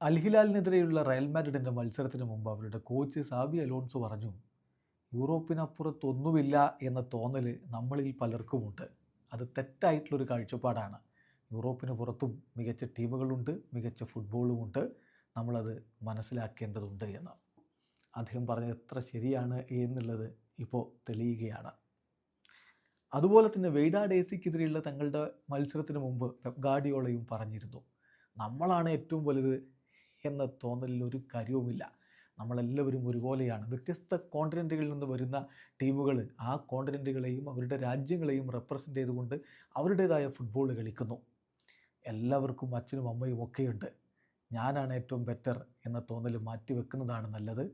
അൽഹിലാലിനെതിരെയുള്ള Real മാഡ്രിഡിന്റെ മത്സരത്തിന് മുമ്പ് അവരുടെ കോച്ച് സാബി അലോൺസോ പറഞ്ഞു യൂറോപ്പിനപ്പുറത്തൊന്നുമില്ല എന്ന തോന്നൽ നമ്മളിൽ പലർക്കുമുണ്ട്. അത് തെറ്റായിട്ടുള്ളൊരു കാഴ്ചപ്പാടാണ്. യൂറോപ്പിന് പുറത്തും മികച്ച ടീമുകളുണ്ട് മികച്ച ഫുട്ബോളുമുണ്ട്. നമ്മളത് മനസ്സിലാക്കേണ്ടതുണ്ട് എന്ന്. അദ്ദേഹം പറഞ്ഞത് എത്ര ശരിയാണ് എന്നുള്ളത് ഇപ്പോൾ തെളിയുകയാണ്. അതുപോലെ തന്നെ വെയ്ഡാ ഡേസിക്കെതിരെയുള്ള തങ്ങളുടെ മത്സരത്തിന് മുമ്പ് പെപ് ഗാർഡിയോളയും പറഞ്ഞിരുന്നു നമ്മളാണ് ഏറ്റവും വലുത് എന്ന തോന്നലിൽ ഒരു കാര്യവുമില്ല. നമ്മളെല്ലാവരും ഒരുപോലെയാണ്. വ്യത്യസ്ത കോണ്ടിനെന്റുകളിൽ നിന്ന് വരുന്ന ടീമുകൾ ആ കോണ്ടിനെന്റുകളെയും അവരുടെ രാജ്യങ്ങളെയും റെപ്രസെന്റ് ചെയ്തുകൊണ്ട് അവരുടേതായ ഫുട്ബോൾ കളിക്കുന്നു. എല്ലാവർക്കും അച്ഛനും അമ്മയും ഒക്കെയുണ്ട്. ഞാനാണ് ഏറ്റവും ബെറ്റർ എന്ന തോന്നൽ മാറ്റിവെക്കുന്നതാണ് നല്ലത്.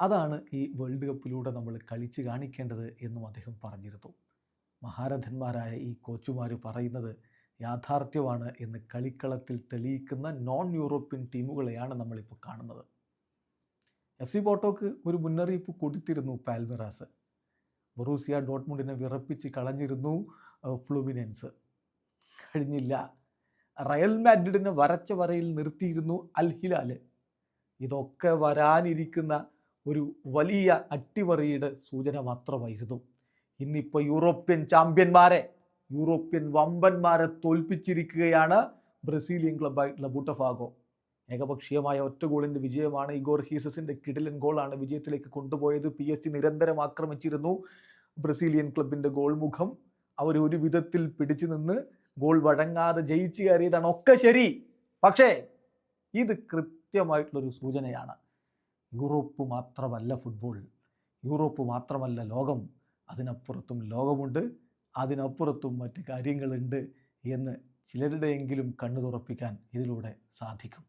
അതാണ് ഈ വേൾഡ് കപ്പിലൂടെ നമ്മൾ കളിച്ച് കാണിക്കേണ്ടത് എന്നും അദ്ദേഹം പറഞ്ഞിരുന്നു. മഹാരഥന്മാരായ ഈ കോച്ചുമാർ പറയുന്നത് യാഥാർത്ഥ്യമാണ് എന്ന് കളിക്കളത്തിൽ തെളിയിക്കുന്ന നോൺ യൂറോപ്യൻ ടീമുകളെയാണ് നമ്മളിപ്പോൾ കാണുന്നത്. എഫ് സി ബോട്ടോക്ക് ഒരു മുന്നറിയിപ്പ് കൊടുത്തിരുന്നു പാൽമിറാസ്. ബൊറൂസിയ ഡോട്ട്മുണ്ടിനെ വിറപ്പിച്ച് കളഞ്ഞിരുന്നു ഫ്ലുമിനൻസ്. കഴിഞ്ഞില്ല. റയൽ മാഡ്രിഡിനെ വരച്ച വരയിൽ നിർത്തിയിരുന്നു അൽ ഹിലാൽ ഇതൊക്കെ വരാനിരിക്കുന്ന ഒരു വലിയ അട്ടിമറിയുടെ സൂചന മാത്രമായിരുന്നു. ഇന്നിപ്പോൾ യൂറോപ്യൻ ചാമ്പ്യന്മാരെ യൂറോപ്യൻ വമ്പന്മാരെ തോൽപ്പിച്ചിരിക്കുകയാണ് ബ്രസീലിയൻ ക്ലബായിട്ടുള്ള ബൂട്ടഫാഗോ. ഏകപക്ഷീയമായ ഒറ്റ ഗോളിന്റെ വിജയമാണ് ഇഗോർ ഹീസസിന്റെ കിടിലൻ ഗോളാണ് വിജയത്തിലേക്ക് കൊണ്ടുപോയത്. പി എസ് ജി നിരന്തരം ആക്രമിച്ചിരുന്നു. ബ്രസീലിയൻ ക്ലബിന്റെ ഗോൾ മുഖം അവർ ഒരു വിധത്തിൽ പിടിച്ചു നിന്ന് ഗോൾ വഴങ്ങാതെ ജയിച്ചു കയറിയതാണ്. ഒക്കെ ശരി. പക്ഷേ ഇത് കൃത്യമായിട്ടുള്ളൊരു സൂചനയാണ്. യൂറോപ്പ് മാത്രമല്ല ഫുട്ബോൾ. യൂറോപ്പ് മാത്രമല്ല ലോകം. അതിനപ്പുറത്തും ലോകമുണ്ട്. അതിനപ്പുറത്തും മറ്റ് കാര്യങ്ങളുണ്ട് എന്ന് ചിലരുടെയെങ്കിലും കണ്ണു തുറപ്പിക്കാൻ ഇതിലൂടെ സാധിക്കും.